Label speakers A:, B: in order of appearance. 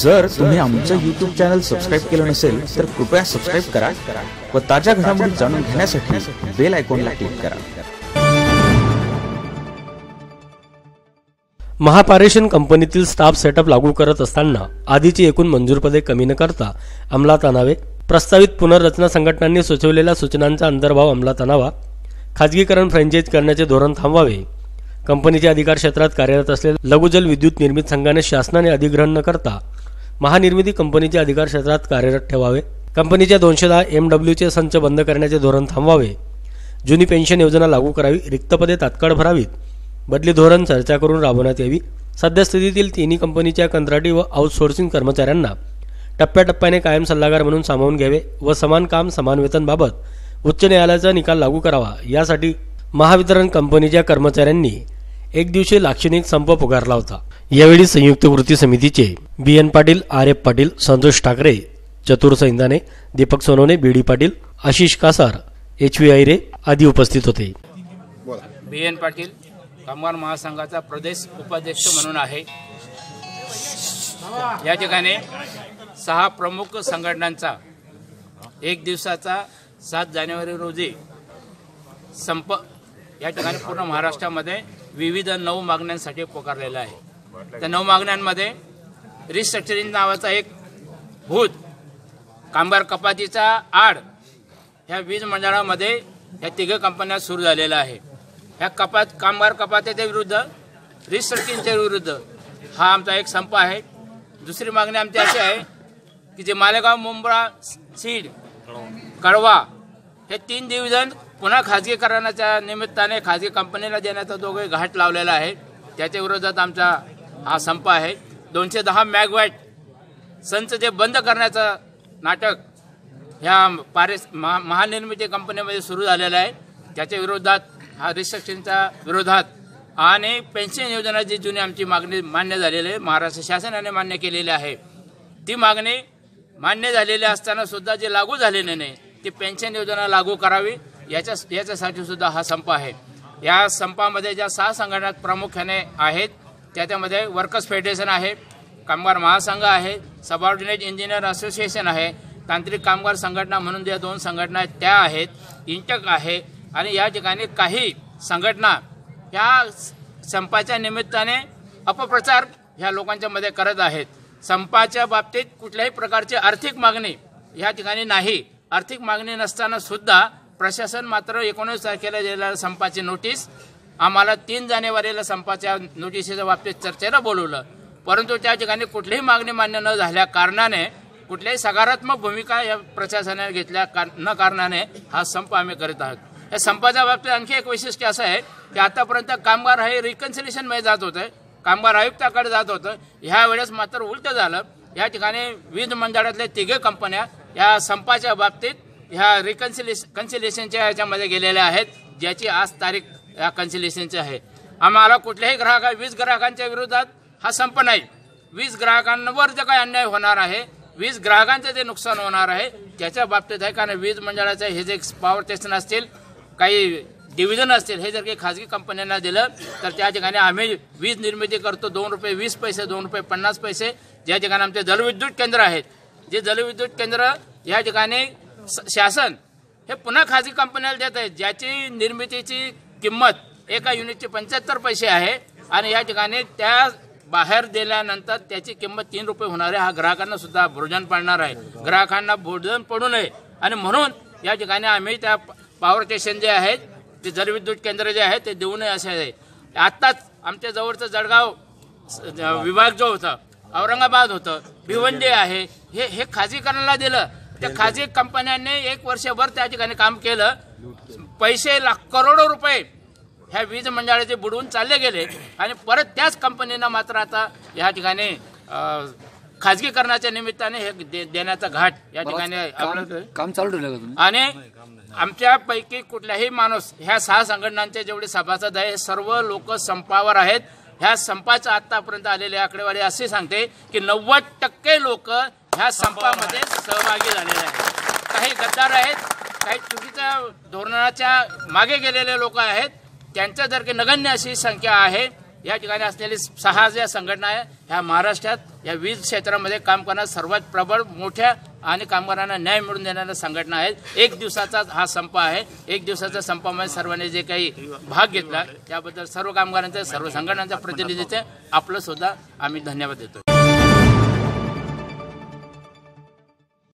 A: जर तुम्ही आमचं युट्यूब चॅनल सबस्क्राईब केलं नसेल तर कृपया सबस्क्राईब करा व ताज्या घडामोडी जाणून घेण्यासाठी बेल आयकॉनला क्लिक करा.
B: महापारेषण कंपनीतील स्टाफ सेटअप लागू करत असताना आधीची एकूण मंजूर पदे कमी न करता अंमलात आणावे प्रस्तावित पुनर्रचना संघटनांनी सुचवलेल्या सूचनांचा अंतर्भाव अंमलात आणावा खाजगीकरण फ्रँचाईज करण्याचे धोरण थांबवावे. कंपनीच्या अधिकार क्षेत्रात कार्यरत असलेल्या लघुजल विद्युत निर्मित संघाने शासनाने अधिग्रहण न करता महानिर्मिती कंपनीचे अधिकार क्षेत्रात कार्यरत ठेवावे. कंपनीच्या दोनशे दहा एम डब्ल्यूचे संच बंद करण्याचे धोरण थांबवावे. जुनी पेन्शन योजना लागू करावी. रिक्त पदे तात्काळ भरावीत. बदली धोरण चर्चा करून राबवण्यात यावी. सद्यस्थितीतील तिन्ही कंपनीच्या कंत्राटी व आउटसोर्सिंग कर्मचाऱ्यांना टप्प्याटप्प्याने कायम सल्लागार म्हणून सामावून घ्यावे व समान काम समान वेतनबाबत उच्च न्यायालयाचा निकाल लागू करावा. यासाठी महावितरण कंपनीच्या कर्मचाऱ्यांनी एक दिवशी लाक्षणिक संप पुकारला होता. यावेळी संयुक्त कृती समितीचे B N Patil R F Patil Santosh Thackeray Chatur Saindane Deepak Sonawane B D Patil Ashish Kasar H V Ayre आदी उपस्थित होते.
C: बी एन पाटील कामगार महासंघाचा प्रदेश उपाध्यक्ष म्हणून आहे. या ठिकाणी सहा प्रमुख संघटनांचा एक दिवसाचा सात जानेवारी रोजी संप या ठिकाणी पूर्ण महाराष्ट्रामध्ये विविध नऊ मागण्यांसाठी पुकारलेला आहे. त्या नऊ मागण्यांमध्ये रिस्ट्रक्चरिंग नावाचा एक भूत कामगार कपातीचा आड ह्या वीज मंडळामध्ये ह्या तिघं कंपन्या सुरू झालेल्या आहे. ह्या कपात कामगार कपातीच्या विरुद्ध रिस्ट्रक्चरिंगच्या विरुद्ध हा आमचा एक संप आहे. दुसरी मागणी आमची अशी आहे की जे मालेगाव मुंब्रा सीड कळवा हे तीन डिव्हिजन पुन्हा खाजगीकरणाच्या निमित्ताने खाजगी कंपनीला देण्याचा दोघे घाट लावलेला आहे. त्याच्या विरोधात आमचा हा संप आहे. दोनशे दहा मॅगवॅट संच जे बंद करण्याचं नाटक ह्या पारेस महा महानिर्मिती कंपनीमध्ये सुरू झालेलं आहे. त्याच्या विरोधात हा रिस्ट्रक्शनच्या विरोधात आणि पेन्शन योजना जी जुनी आमची मागणी मान्य झालेली आहे महाराष्ट्र शासनाने मान्य केलेली आहे. ती मागणी मान्य झालेली असताना सुद्धा जे लागू झालेले नाही ती पेन्शन योजना लागू करावी याच्या याच्यासाठी सुद्धा हा संप आहे. या संपामध्ये ज्या सहा संघटना प्रामुख्याने आहेत त्याच्यामध्ये वर्कर्स फेडरेशन आहे कामगार महासंघ आहे सबऑर्डिनेट इंजिनियर असोसिएशन आहे तांत्रिक कामगार संघटना म्हणून ज्या दोन संघटना आहेत त्या आहेत इंटक आहे आणि या ठिकाणी काही संघटना ह्या संपाच्या निमित्ताने अपप्रचार ह्या लोकांच्या मध्ये करत आहेत. संपाच्या बाबतीत कुठल्याही प्रकारची आर्थिक मागणी ह्या ठिकाणी नाही. आर्थिक मागणी नसताना सुद्धा प्रशासन मात्र एकोणीस तारखेला दिलेल्या संपाची नोटीस आम्हाला तीन जानेवारीला संपाच्या नोटिसीच्या बाबतीत चर्चेला बोलवलं. परंतु त्या ठिकाणी कुठलीही मागणी मान्य न झाल्या कारणाने कुठल्याही सकारात्मक भूमिका या प्रशासनाने घेतल्या न कारणाने हा संप आम्ही करीत आहोत. या संपाच्या बाबतीत आणखी एक वैशिष्ट्य असं आहे की आतापर्यंत कामगार हे रिकन्सिलेशनमध्ये जात होते. कामगार आयुक्ताकडे जात होतं. ह्या वेळेस मात्र उलट झालं. या ठिकाणी वीज मंडळातल्या तिघे कंपन्या या संपाच्या बाबतीत ह्या रिकन्सिलेशन कन्सिलेशनच्या ह्याच्यामध्ये गेलेल्या आहेत. ज्याची आज तारीख या कन्सिलेशनचे आहे. आम्हाला कुठल्याही ग्राहका वीज ग्राहकांच्या विरोधात हा संप नाही. वीज ग्राहकांवर जे काही अन्याय होणार आहे वीज ग्राहकांचं जे नुकसान होणार आहे त्याच्या बाबतीत आहे. कारण वीज मंडळाचे हे जे पॉवर स्टेशन असतील काही डिव्हिजन असतील हे जर काही खाजगी कंपन्यांना दिलं तर त्या ठिकाणी आम्ही वीज निर्मिती करतो. दोन रुपये वीस पैसे दोन रुपये पन्नास पैसे. ज्या ठिकाणी आमचे जलविद्युत केंद्र आहेत जे जलविद्युत केंद्र या ठिकाणी शासन हे पुन्हा खाजगी कंपन्याला देत आहे. ज्याची निर्मितीची किंमत एका युनिटची पंच्याहत्तर पैसे आहे आणि या ठिकाणी त्या बाहेर दिल्यानंतर त्याची किंमत तीन रुपये होणार आहे. हा ग्राहकांना सुद्धा भोजन पडणार आहे. ग्राहकांना भोजन पडू नये. आणि म्हणून या ठिकाणी आम्ही त्या पॉवर स्टेशन जे आहेत ते जलविद्युत केंद्र जे आहे ते देऊ नये असे आहे. आत्ताच आमच्या जवळचं जळगाव विभाग जो होता औरंगाबाद होतं भिवंडी आहे हे हे खाजगीकरणाला दिलं. त्या खाजगी कंपन्यांनी एक वर्षभर त्या ठिकाणी काम केलं. पैसे लाख करोडो रुपये ह्या वीज मंडळाचे बुडवून चालले गेले. आणि परत त्याच कंपनीनं मात्र आता या ठिकाणी खाजगीकरणाच्या निमित्ताने हे देण्याचा घाट या ठिकाणी
D: काम चालू ठेवलं तुम्ही?
C: आणि आमच्यापैकी कुठल्याही माणूस ह्या सहा संघटनांचे जेवढे सभासद आहे हे सर्व लोक संपावर आहेत. ह्या संपाच्या आतापर्यंत आलेली आकडेवारी असे सांगते की नव्वद टक्के लोक ह्या संपामध्ये सहभागी झालेले आहेत. काही गद्दार आहेत काही चुकीच्या धोरणाच्या मागे गेलेले लोक आहेत त्यांच्या जर की नगण्य अशी संख्या आहे. या ठिकाणी असलेली सहा ज्या संघटना आहे ह्या महाराष्ट्रात या वीज क्षेत्रामध्ये काम करणाऱ्या सर्वात प्रबळ मोठ्या आणि कामगारांना न्याय मिळवून देणाऱ्या संघटना आहेत. एक दिवसाचा हा संप आहे. एक दिवसाच्या संपामध्ये सर्वांनी जे काही भाग घेतला त्याबद्दल सर्व कामगारांचे सर्व संघटनांच्या प्रतिनिधीचे आपलं सुद्धा आम्ही धन्यवाद देतो